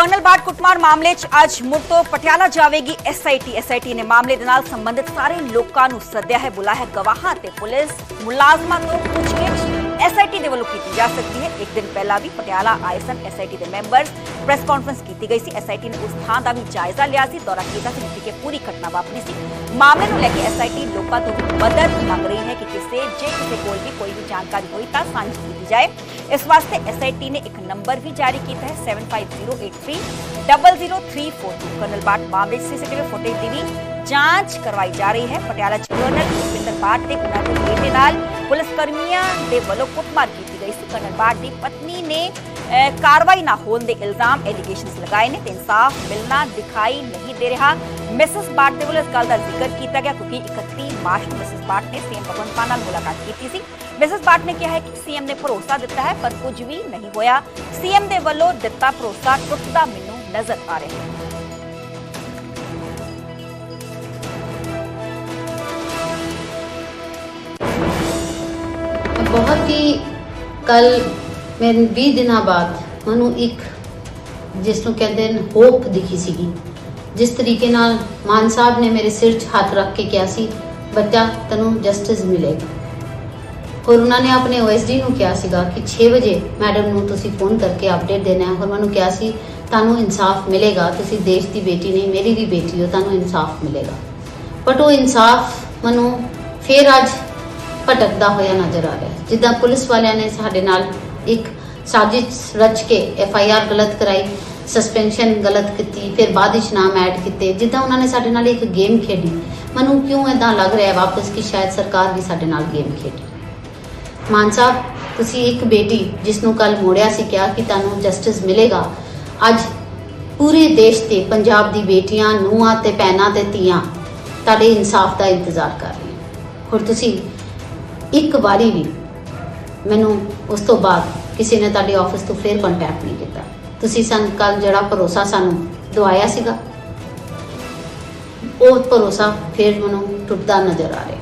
Colonel ਬਾਟ ਕੁੱਟਮਾਰ ਮਾਮਲੇ 'ਚ ਅੱਜ ਮੁੜ ਤੋਂ ਪਟਿਆਲਾ ਜਾਵੇਗੀ ਐਸਆਈਟੀ ਐਸਆਈਟੀ ਨੇ ਮਾਮਲੇ ਦੇ ਨਾਲ ਸੰਬੰਧਿਤ ਸਾਰੇ ਲੋਕਾਂ ਨੂੰ ਸੱਦਿਆ ਹੈ, ਬੁਲਾਇਆ ਹੈ ਗਵਾਹਾਂ ਤੇ ਪੁਲਿਸ ਮੁਲਾਜ਼ਮਾਂ ਤੋਂ ਪੁੱਛਗਿੱਛ। ਐਸਆਈਟੀ ਦੇ ਵੱਲੋਂ ਕੀਤੀ ਜਾ ਸਕਦੀ ਹੈ ਇੱਕ ਦਿਨ ਪਹਿਲਾਂ ਵੀ ਪਟਿਆਲਾ ਆਏ ਸਨ ਐਸਆਈਟੀ ਦੇ ਮੈਂਬਰਸ ਪ੍ਰੈਸ ਕਾਨਫਰੰਸ ਕੀਤੀ ਗਈ ਸੀ ਐਸਆਈਟੀ ਨੇ ਉਸ ਥਾਂ ਦਾ ਵੀ ਜਾਇਜ਼ਾ ਲਿਆ ਸੀ ਦੌਰਾ ਕੀਤਾ ਸੀ ਜਿੱਥੇ ਕਿ ਪੂਰੀ ਘਟਨਾ ਵਾਪਰੀ ਸੀ ਮਾਮਲੇ ਨੂੰ ਲੈ ਕੇ ਐਸਆਈਟੀ ਲੋਕਾਂ ਤੋਂ ਮਦਦ ਮੰਗ ਰਹੀ ਹੈ ਕਿ ਕਿਸੇ ਜੇ ਕਿਸੇ ਕੋਲ ਵੀ ਕੋਈ ਵੀ ਜਾਣਕਾਰੀ ਹੋਈ ਤਾਂ ਸਾਂਝੀ ਕੀਤੀ ਜਾਏ ਇਸ ਵਾਸਤੇ ਐਸਆਈਟੀ ਨੇ ਇੱਕ ਨੰਬਰ ਵੀ ਜਾਰੀ ਕੀਤਾ ਹੈ 7508300342 ਕਰਨਲ ਬਾਟ ਮਾਮਲੇ 'ਚ ਸੀਸੀਟੀਵੀ ਫੁਟੇਜ ਦੀ ਵੀ ਜਾਂਚ ਕਰਵਾਈ ਜਾ ਰਹੀ ਹੈ ਪਟਿਆਲਾ ਚ ਕਰਨਲ ਭੁਪਿੰਦਰ ਬਾਟ ਤੇ ਉਹਨਾਂ ਦੇ ਬੇਟੇ ਨਾਲ ਪੁਲਿਸ ਕਰਮੀਆਂ ਦੇ ਵੱਲੋਂ ਕੁੱਟਮਾਰ ਕੀਤੀ ਗਈ ਸੀ। ਕਰਨਲ ਬਾਟ ਦੀ ਪਤਨੀ ਨੇ ਕਾਰਵਾਈ ਨਾ ਹੋਣ ਦੇ ਇਲਜ਼ਾਮ ਐਲੀਗੇਸ਼ਨਸ ਲਗਾਏ ਨੇ ਤੇ ਇਨਸਾਫ ਮਿਲਣਾ ਦਿਖਾਈ ਨਹੀਂ ਦੇ ਰਿਹਾ। ਮਿਸਿਸ ਬਾਟ ਦੇ ਵੱਲੋਂ ਇਸ ਗੱਲ ਦਾ ਜ਼ਿਕਰ ਕੀਤਾ ਗਿਆ ਕਿਉਂਕਿ 31 ਮਾਰਚ ਨੂੰ ਮਿਸਿਸ ਬਾਟ ਨੇ ਸੀਐਮ ਭਗਵੰਤ ਮਾਨ ਨਾਲ ਮੁਲਾਕਾਤ ਕੀਤੀ ਸੀ। ਮਿਸਿਸ ਬਾਟ ਨੇ ਕਿਹਾ ਹੈ ਕਿ ਸੀਐਮ ਨੇ ਭਰੋਸਾ ਦਿੱਤਾ ਹੈ, ਪਰ ਕੁਝ ਵੀ ਨਹੀਂ ਹੋਇਆ। ਸੀਐਮ ਦੇ ਵੱਲੋਂ ਦਿੱਤਾ ਭਰੋਸਾ ਟੁੱਟਦਾ ਮੈਨੂੰ ਨਜ਼ਰ ਆ ਰਿਹਾ ਹੈ। ਬਹੁਤ ਹੀ ਕੱਲ ਮੈਂ 20 ਦਿਨਾਂ ਬਾਅਦ ਮੈਨੂੰ ਇੱਕ, ਜਿਸ ਨੂੰ ਕਹਿੰਦੇ ਨੇ ਹੋਪ ਦਿਖੀ ਸੀਗੀ। ਜਿਸ ਤਰੀਕੇ ਨਾਲ ਮਾਨ ਸਾਹਿਬ ਨੇ ਮੇਰੇ ਸਿਰ 'ਚ ਹੱਥ ਰੱਖ ਕੇ ਕਿਹਾ ਸੀ, ਬੱਚਾ, ਤੈਨੂੰ ਜਸਟਿਸ ਮਿਲੇਗਾ। ਔਰ ਉਹਨਾਂ ਨੇ ਆਪਣੇ ਓਐਸਡੀ ਨੂੰ ਕਿਹਾ ਸੀਗਾ ਕਿ 6 ਵਜੇ ਮੈਡਮ ਨੂੰ ਤੁਸੀਂ ਫੋਨ ਕਰਕੇ ਅਪਡੇਟ ਦੇਣਾ ਹੈ। ਔਰ ਮੈਨੂੰ ਕਿਹਾ ਸੀ, ਤੁਹਾਨੂੰ ਇਨਸਾਫ ਮਿਲੇਗਾ, ਤੁਸੀਂ ਦੇਸ਼ ਦੀ ਬੇਟੀ ਨਹੀਂ, ਮੇਰੀ ਵੀ ਬੇਟੀ ਹੋ, ਤੁਹਾਨੂੰ ਇਨਸਾਫ ਮਿਲੇਗਾ। ਬਟ ਉਹ ਇਨਸਾਫ ਮੈਨੂੰ ਫਿਰ ਅੱਜ ਭਟਕਦਾ ਹੋਇਆ ਨਜ਼ਰ ਆ ਰਿਹਾ ਜਿੱਦਾਂ ਪੁਲਿਸ ਵਾਲਿਆਂ ਨੇ ਸਾਡੇ ਨਾਲ ਇੱਕ ਸਾਜ਼ਿਸ਼ ਰਚ ਕੇ ਐਫ ਆਈ ਆਰ ਗਲਤ ਕਰਾਈ ਸਸਪੈਂਸ਼ਨ ਗਲਤ ਕੀਤੀ, ਫਿਰ ਬਾਅਦ ਵਿੱਚ ਨਾਮ ਐਡ ਕੀਤੇ, ਜਿੱਦਾਂ ਉਹਨਾਂ ਨੇ ਸਾਡੇ ਨਾਲ ਇੱਕ ਗੇਮ ਖੇਡੀ। ਮੈਨੂੰ ਕਿਉਂ ਇਦਾਂ ਲੱਗ ਰਿਹਾ ਵਾਪਸ ਕਿ ਸ਼ਾਇਦ ਸਰਕਾਰ ਵੀ ਸਾਡੇ ਨਾਲ ਗੇਮ ਖੇਡੀ? ਮਾਨ ਸਾਹਿਬ, ਤੁਸੀਂ ਇੱਕ ਬੇਟੀ ਜਿਸ ਨੂੰ ਕੱਲ ਮੋੜਿਆ ਸੀ, ਕਿਹਾ ਕਿ ਤੁਹਾਨੂੰ ਜਸਟਿਸ ਮਿਲੇਗਾ। ਅੱਜ ਪੂਰੇ ਦੇਸ਼ ਤੇ ਪੰਜਾਬ ਦੀ ਬੇਟੀਆਂ, ਨੂੰਹਾਂ ਤੇ ਭੈਣਾਂ ਤੇ ਧੀਆਂ ਤੁਹਾਡੇ ਇਨਸਾਫ ਦਾ ਇੰਤਜ਼ਾਰ ਕਰ ਰਹੀਆਂ। ਹੋਰ ਤੁਸੀਂ ਇੱਕ ਵਾਰੀ ਵੀ ਮੈਨੂੰ ਉਸ ਤੋਂ ਬਾਅਦ ਕਿਸੇ ਨੇ ਤੁਹਾਡੇ ਆਫਿਸ ਤੋਂ ਫੇਰ ਕੰਟੈਕਟ ਨਹੀਂ ਕੀਤਾ। ਤੁਸੀਂ ਸਾਨੂੰ ਕੱਲ ਜਿਹੜਾ ਭਰੋਸਾ ਸਾਨੂੰ ਦਵਾਇਆ ਸੀਗਾ, ਉਹ ਭਰੋਸਾ ਫੇਰ ਮੈਨੂੰ ਟੁੱਟਦਾ ਨਜ਼ਰ ਆ ਰਿਹਾ।